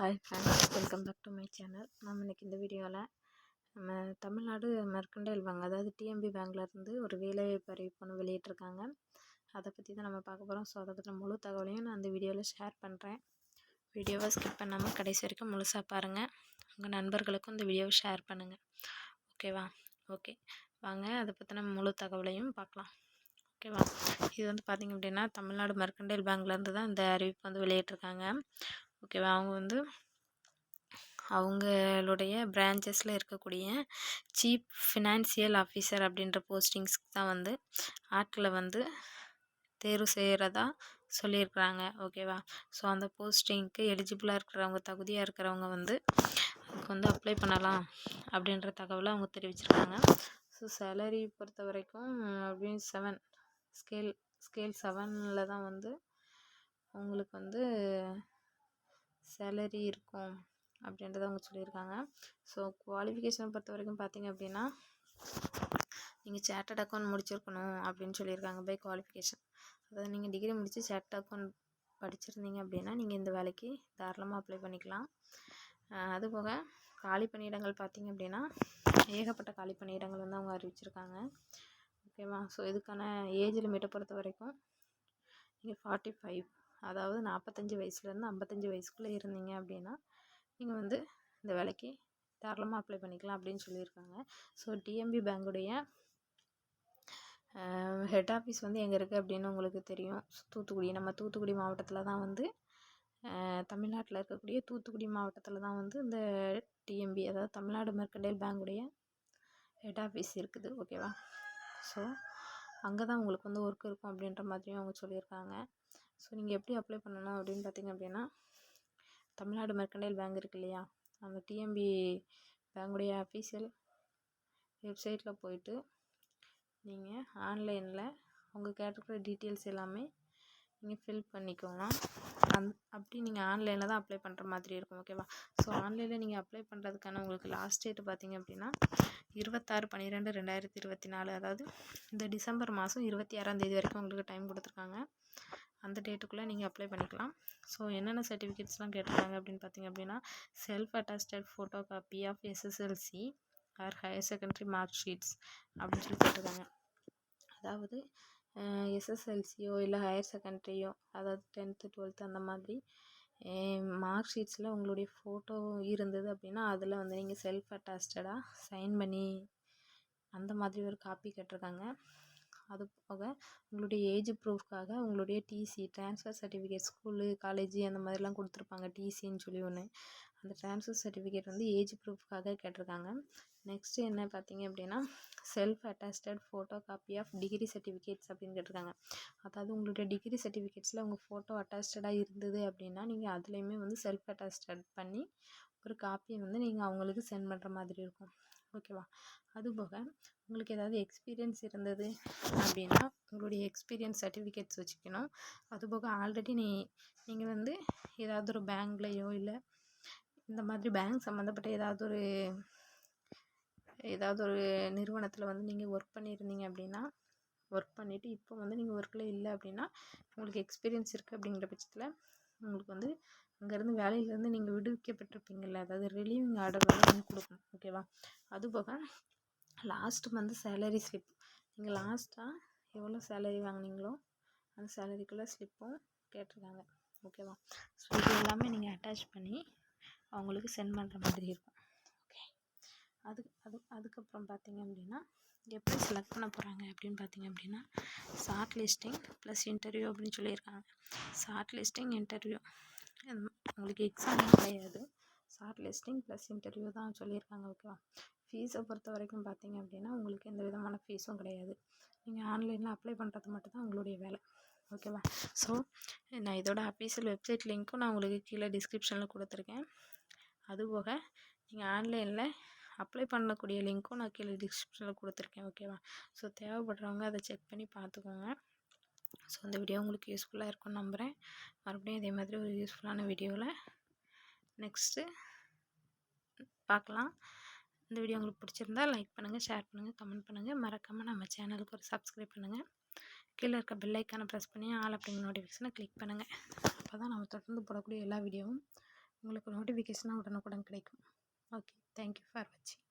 Hi friends welcome back to my channel நம்ம இன்றைக்கி இந்த வீடியோவில் நம்ம தமிழ்நாடு மெர்கண்டைல் பேங்க் அதாவது டிஎம்பி பேங்க்லேருந்து ஒரு வேலைவாய்ப்பு அறிவிப்பு ஒன்று வெளியிட்டிருக்காங்க. அதை பற்றி தான் நம்ம பார்க்க போகிறோம் ஸோ அதை பற்றின முழு தகவலையும் நான் அந்த வீடியோவில் ஷேர் பண்ணுறேன் வீடியோவை ஸ்கிப் பண்ணாமல் கடைசி வரைக்கும் முழுசாக பாருங்கள் உங்கள் நண்பர்களுக்கும் இந்த வீடியோவை ஷேர் பண்ணுங்கள் ஓகேவா ஓகே வாங்க அதை பற்றின முழு தகவலையும் பார்க்கலாம். ஓகேவா இது வந்து பார்த்திங்க அப்படின்னா தமிழ்நாடு மெர்கண்டைல் பேங்க்லேருந்து தான் இந்த அறிவிப்பு வந்து வெளியிட்டிருக்காங்க. ஓகேவா? அவங்க வந்து அவங்களுடைய பிரான்ச்சஸில் இருக்கக்கூடிய சீஃப் ஃபினான்சியல் ஆஃபீஸர் அப்படின்ற போஸ்டிங்ஸ்க்கு தான் வந்து ஆட்களை வந்து தேர்வு செய்கிறதா சொல்லியிருக்கிறாங்க. ஓகேவா? ஸோ அந்த போஸ்டிங்க்கு எலிஜிபிளாக இருக்கிறவங்க தகுதியாக இருக்கிறவங்க வந்து அதுக்கு வந்து அப்ளை பண்ணலாம் அப்படின்ற தகவலை அவங்க தெரிவிச்சிருக்காங்க. ஸோ சேலரி பொறுத்த வரைக்கும் அப்படின்னு செவன் ஸ்கேல் ஸ்கேல் செவனில் தான் வந்து உங்களுக்கு வந்து சேலரி இருக்கும் அப்படின்றத அவங்க சொல்லியிருக்காங்க. ஸோ குவாலிஃபிகேஷனை பொறுத்த வரைக்கும் பார்த்தீங்க அப்படின்னா நீங்கள் சேட்டட் அக்கௌண்ட் முடிச்சிருக்கணும் அப்படின்னு சொல்லியிருக்காங்க பை குவாலிஃபிகேஷன் அதாவது நீங்கள் டிகிரி முடித்து சேட்டட் அக்கௌண்ட் படிச்சிருந்தீங்க அப்படின்னா நீங்கள் இந்த வேலைக்கு தாராளமாக அப்ளை பண்ணிக்கலாம். அதுபோக காலி பணியிடங்கள் பார்த்தீங்க அப்படின்னா ஏகப்பட்ட காலி பணியிடங்கள் வந்து அவங்க அறிவிச்சிருக்காங்க. ஓகேவா ஸோ இதுக்கான ஏஜ் லிமிட்டை பொறுத்த வரைக்கும் நீங்கள் ஃபார்ட்டி ஃபைவ் அதாவது நாற்பத்தஞ்சு வயசுலேருந்து ஐம்பத்தஞ்சு வயசுக்குள்ளே இருந்தீங்க அப்படின்னா நீங்கள் வந்து இந்த வேலைக்கு தாராளமாக அப்ளை பண்ணிக்கலாம் அப்படின்னு சொல்லியிருக்காங்க. ஸோ டிஎம்பி பேங்குடைய ஹெட் ஆஃபீஸ் வந்து எங்கே இருக்குது அப்படின்னு உங்களுக்கு தெரியும். தூத்துக்குடி நம்ம தூத்துக்குடி மாவட்டத்தில் தான் வந்து தமிழ்நாட்டில் இருக்கக்கூடிய தூத்துக்குடி மாவட்டத்தில் தான் வந்து இந்த டிஎம்பி அதாவது தமிழ்நாடு மெர்கடைல் பேங்குடைய ஹெட் ஆஃபீஸ் இருக்குது. ஓகேவா ஸோ அங்கே தான் உங்களுக்கு வந்து ஒர்க் இருக்கும் அப்படின்ற மாதிரியும் அவங்க சொல்லியிருக்காங்க. ஸோ நீங்கள் எப்படி அப்ளை பண்ணணும் அப்படின்னு பார்த்தீங்க அப்படின்னா தமிழ்நாடு மெர்கண்டைல் பேங்க் இருக்கு இல்லையா? அந்த டிஎம்பி பேங்குடைய அஃபீஷியல் வெப்சைட்டில் போயிட்டு நீங்கள் ஆன்லைனில் அவங்க கேட்டிருக்கிற டீட்டெயில்ஸ் எல்லாமே நீங்கள் ஃபில் பண்ணிக்கோங்க. அந் அப்படி நீங்கள் ஆன்லைனில் தான் அப்ளை பண்ணுற மாதிரி இருக்கும் ஓகேவா ஸோ ஆன்லைனில் நீங்கள் அப்ளை பண்ணுறதுக்கான உங்களுக்கு லாஸ்ட் டேட் பார்த்தீங்க அப்படின்னா இருபத்தாறு பன்னிரெண்டு ரெண்டாயிரத்தி இருபத்தி நாலு அதாவது இந்த டிசம்பர் மாதம் இருபத்தி ஆறாம் தேதி வரைக்கும் உங்களுக்கு டைம் கொடுத்துருக்காங்க. அந்த டேட்டுக்குள்ளே நீங்கள் அப்ளை பண்ணிக்கலாம். ஸோ என்னென்ன சர்டிஃபிகேட்ஸ்லாம் கேட்டிருக்காங்க அப்படின்னு பார்த்தீங்க அப்படின்னா self attested photo copy of SSLC or higher secondary mark sheets அப்படின்னு சொல்லி கேட்டிருக்காங்க. அதாவது எஸ்எஸ்எல்சியோ இல்லை ஹையர் செகண்டரியோ அதாவது டென்த்து டுவெல்த்து அந்த மாதிரி மார்க் ஷீட்ஸில் உங்களுடைய ஃபோட்டோ இருந்தது அப்படின்னா அதில் வந்து நீங்கள் செல்ஃப் அட்டாஸ்டடாக சைன் பண்ணி அந்த மாதிரி ஒரு காப்பி கேட்டிருக்காங்க. அது போக உங்களுடைய ஏஜ் ப்ரூஃப்காக உங்களுடைய TC transfer certificate school college அந்த மாதிரிலாம் கொடுத்துருப்பாங்க டிசின்னு சொல்லி ஒன்று அந்த ட்ரான்ஸ்ஃபர் சர்டிஃபிகேட் வந்து ஏஜ் ப்ரூஃப்காக கேட்டிருக்காங்க. நெக்ஸ்ட்டு என்ன பார்த்தீங்க அப்படின்னா self attested photo copy of degree certificates அப்படின்னு கேட்டிருக்காங்க. அதாவது உங்களுடைய டிகிரி சர்டிஃபிகேட்ஸில் உங்கள் ஃபோட்டோ அட்டாஸ்டடாக இருந்தது அப்படின்னா நீங்கள் அதுலேயுமே வந்து செல்ஃப் அட்டாஸ்டட் பண்ணி ஒரு காப்பியை வந்து நீங்கள் அவங்களுக்கு சென்ட் பண்ணுற மாதிரி இருக்கும். ஓகேவா? அதுபோக உங்களுக்கு ஏதாவது எக்ஸ்பீரியன்ஸ் இருந்தது அப்படின்னா உங்களுடைய எக்ஸ்பீரியன்ஸ் சர்டிஃபிகேட்ஸ் வச்சுக்கணும். அதுபோக ஆல்ரெடி நீ நீங்கள் வந்து ஏதாவது ஒரு பேங்க்லேயோ இல்லை இந்த மாதிரி பேங்க் சம்மந்தப்பட்ட ஏதாவது ஒரு ஏதாவது ஒரு நிறுவனத்தில் வந்து நீங்கள் ஒர்க் பண்ணியிருந்தீங்க அப்படின்னா ஒர்க் பண்ணிவிட்டு இப்போ வந்து நீங்கள் ஒர்க்கில் இல்லை அப்படின்னா உங்களுக்கு எக்ஸ்பீரியன்ஸ் இருக்குது அப்படிங்கிற பட்சத்தில் உங்களுக்கு வந்து அங்கேருந்து வேலையிலேருந்து நீங்கள் விடுவிக்கப்பட்டிருப்பீங்கள்ல அதாவது ரிலீவிங் ஆர்டர் வந்து நீங்கள் கொடுக்கணும் ஓகேவா அதுபோக லாஸ்ட் மந்த் சேலரி ஸ்லிப் நீங்கள் லாஸ்ட்டாக எவ்வளோ சேலரி வாங்கினீங்களோ அந்த சேலரிக்குள்ளே ஸ்லிப்பும் கேட்டிருக்காங்க ஓகேவா ஸோ இது எல்லாமே நீங்கள் அட்டாச் பண்ணி அவங்களுக்கு சென்ட் பண்ணுற மாதிரி இருக்கும் ஓகே அது அது அதுக்கப்புறம் பார்த்தீங்க அப்படின்னா எப்படி செலக்ட் பண்ண போகிறாங்க அப்படின்னு பார்த்தீங்க அப்படின்னா ஷார்ட் லிஸ்டிங் ப்ளஸ் இன்டர்வியூ அப்படின்னு சொல்லியிருக்காங்க. ஷார்ட் லிஸ்டிங் இன்டர்வியூ உங்களுக்கு எக்ஸாம் கிடையாது. ஷார்ட் லிஸ்டிங் ப்ளஸ் இன்டர்வியூ தான் சொல்லியிருக்காங்க ஓகேவா ஃபீஸை பொறுத்த வரைக்கும் பார்த்தீங்க அப்படின்னா உங்களுக்கு எந்த விதமான ஃபீஸும் கிடையாது. நீங்கள் ஆன்லைனில் அப்ளை பண்ணுறது மட்டும்தான் உங்களுடைய வேலை ஓகேவா ஸோ நான் இதோட அஃபீஷியல் வெப்சைட் லிங்க்கும் நான் உங்களுக்கு கீழே டிஸ்கிரிப்ஷனில் கொடுத்துருக்கேன். அதுபோக நீங்கள் ஆன்லைனில் அப்ளை பண்ணக்கூடிய லிங்க்கும் நான் கீழே டிஸ்கிரிப்ஷனில் கொடுத்துருக்கேன் ஓகேவா ஸோ தேவைப்படுறவங்க அதை செக் பண்ணி பார்த்துக்கோங்க. ஸோ அந்த வீடியோ உங்களுக்கு யூஸ்ஃபுல்லாக இருக்கும்னு நம்புகிறேன் மறுபடியும் இதே மாதிரி ஒரு யூஸ்ஃபுல்லான வீடியோவில் நெக்ஸ்ட்டு பார்க்கலாம். இந்த வீடியோ உங்களுக்கு பிடிச்சிருந்தா லைக் பண்ணுங்கள் ஷேர் பண்ணுங்கள் கமெண்ட் பண்ணுங்கள் மறக்காமல் நம்ம சேனலுக்கு ஒரு சப்ஸ்கிரைப் பண்ணுங்கள் கீழே இருக்க பெல்லைக்கான ப்ரெஸ் பண்ணி ஆல் அப்படிங்கிற நோட்டிஃபிகேஷனை கிளிக் பண்ணுங்கள் அப்போ தான் நம்ம தொடர்ந்து போடக்கூடிய எல்லா வீடியோவும் உங்களுக்கு நோட்டிஃபிகேஷனாக உடனுக்குடன் கிடைக்கும். ஓகே தேங்க்யூ ஃபார் வாட்சிங்